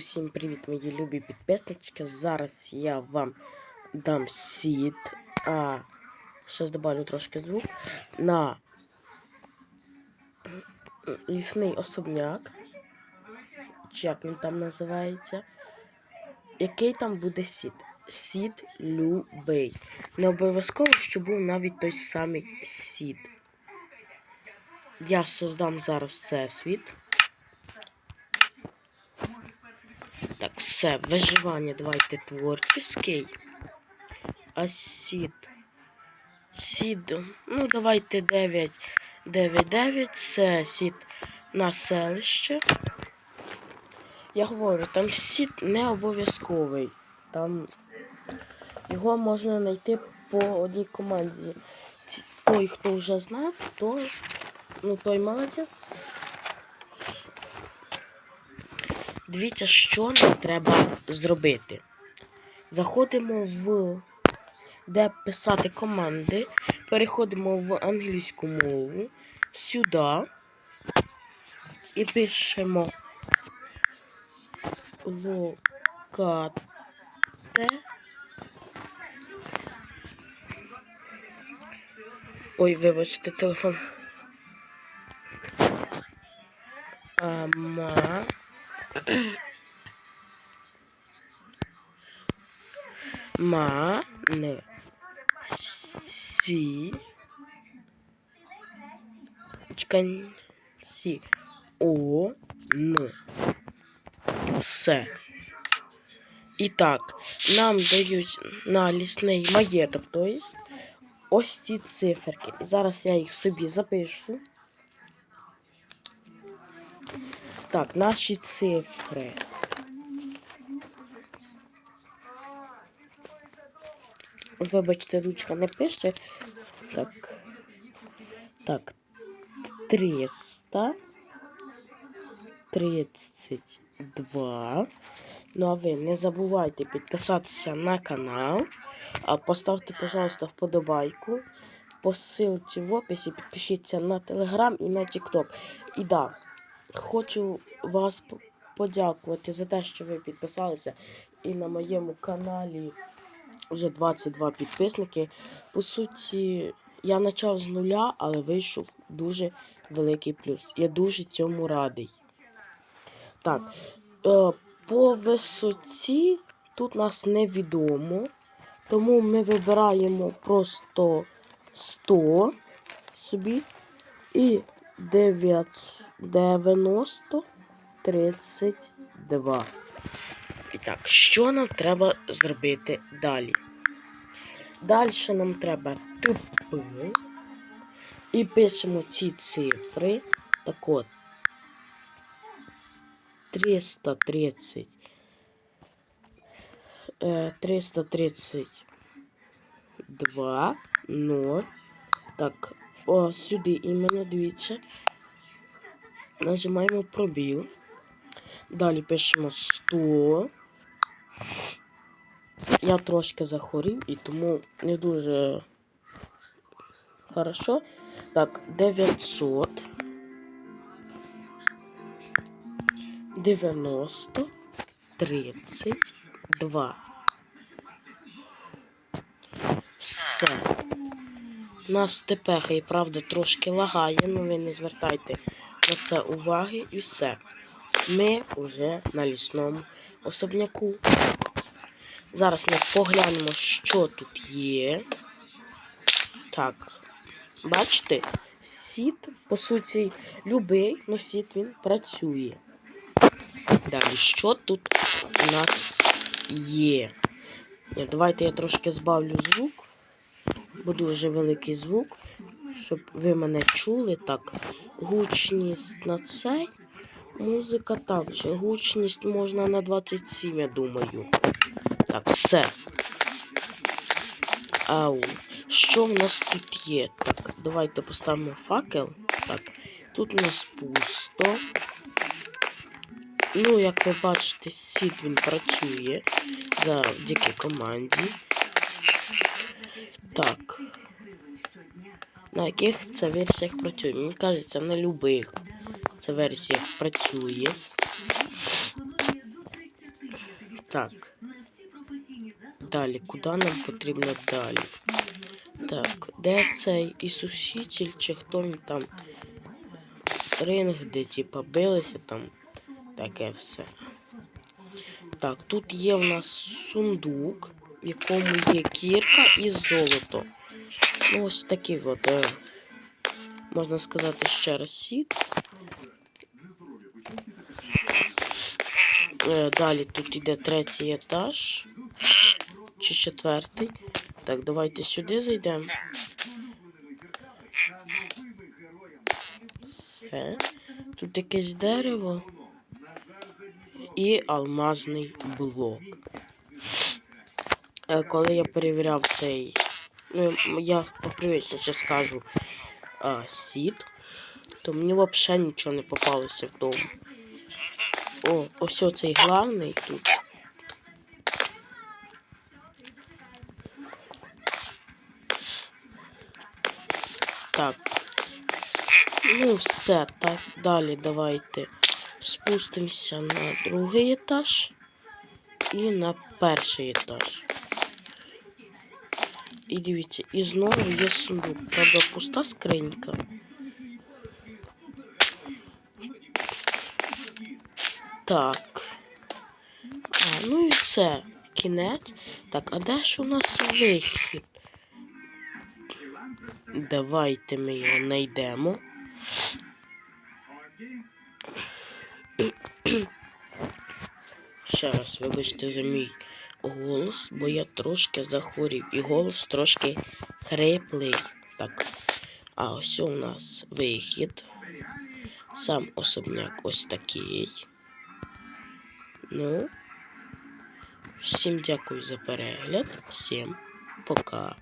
Усім привіт, мої любі підписнички. Зараз я вам дам сід. А зараз добавлю трошки звук на лісний особняк. Як він там називається? Який там буде сід? Сід любий. Не обов'язково, щоб був навіть той самий сід. Я создам зараз всесвіт. Все, виживання давайте творчий. А сід. Сід. Ну, давайте 9. 9, 9. Це сід на селище. Я говорю, там сід не обов'язковий. Там його можна знайти по одній команді. Той, хто вже знав, то ну той молодець. Дивіться, що нам треба зробити. Заходимо в де писати команди, переходимо в англійську мову, сюди і пишемо локате. Ой, вибачте, телефон. Ама. Ма не сі чекай сі о н все. І так, нам дають на лісний маєток, то есть ось ці циферки. Зараз я їх собі запишу. Так, наші цифри. Вибачте, ручка не пише. Так. Так. 300. 32. Ну а ви не забувайте підписатися на канал. А поставте, пожалуйста, вподобайку. По ссылці в описі підпишіться на телеграм і на тікток. І да, хочу вас подякувати за те, що ви підписалися. І на моєму каналі вже 22 підписники. По суті, я почав з нуля, але вийшов дуже великий плюс. Я дуже цьому радий. Так, е, по висоті тут нас невідомо. Тому ми вибираємо просто 100 собі і 9 90 32. І так, що нам треба зробити далі? Далі нам треба тупи. І пишемо ці цифри. Так от. 330. Е, 332. 0. Так, о, сюди іменно, дивіться. Нажимаємо пробіл. Далі пишемо 100. Я трошки захворів і тому не дуже хорошо. Так, 900. 90. 32. Все. Нас тепер і правда трошки лагає, але ви не звертайте на це уваги і все. Ми вже на лісному особняку. Зараз ми поглянемо, що тут є. Так, бачите, сіт, по суті, любий, але сіт він працює. Далі, що тут у нас є? Давайте я трошки збавлю звук, бо дуже великий звук, щоб ви мене чули. Так, гучність на цей. Музика також. Гучність можна на 27, я думаю. Так, все. Ау. Що в нас тут є? Так, давайте поставимо факел. Так, тут у нас пусто. Ну, як ви бачите, сід він працює завдяки команді. Так. На яких це версіях працює? Мені кажеться, на любих це версіях працює. Так. Далі, куди нам потрібно далі? Так, де цей Ісуситель, чи хто він там? Ринг, де типа билися там. Таке все. Так, тут є в нас сундук, в якому є кірка і золото. Ну, ось такий от, е, можна сказати, ще раз сіт. Е, Далі тут іде третій етаж. Чи четвертий. Так, давайте сюди зайдемо. Все. Тут якесь дерево і алмазний блок. Е, Коли я перевіряв цей, ну, я попривично ще скажу а, сіт, то мені взагалі нічого не попалося в тому. О, ось оцей главний тут. Так. Ну, все, так, далі давайте спустимося на другий етаж і на перший етаж. І дивіться, і знову є сундук. Правда, пуста скринька. Так. А, ну і все. Кінець. Так, а де ж у нас вихід? Давайте ми його знайдемо. Ще раз, вибачте за мій голос, бо я трошки захворів і голос трошки хриплий. Так. А ось у нас вихід. Сам особняк ось такий. Ну. Всім дякую за перегляд. Всім пока.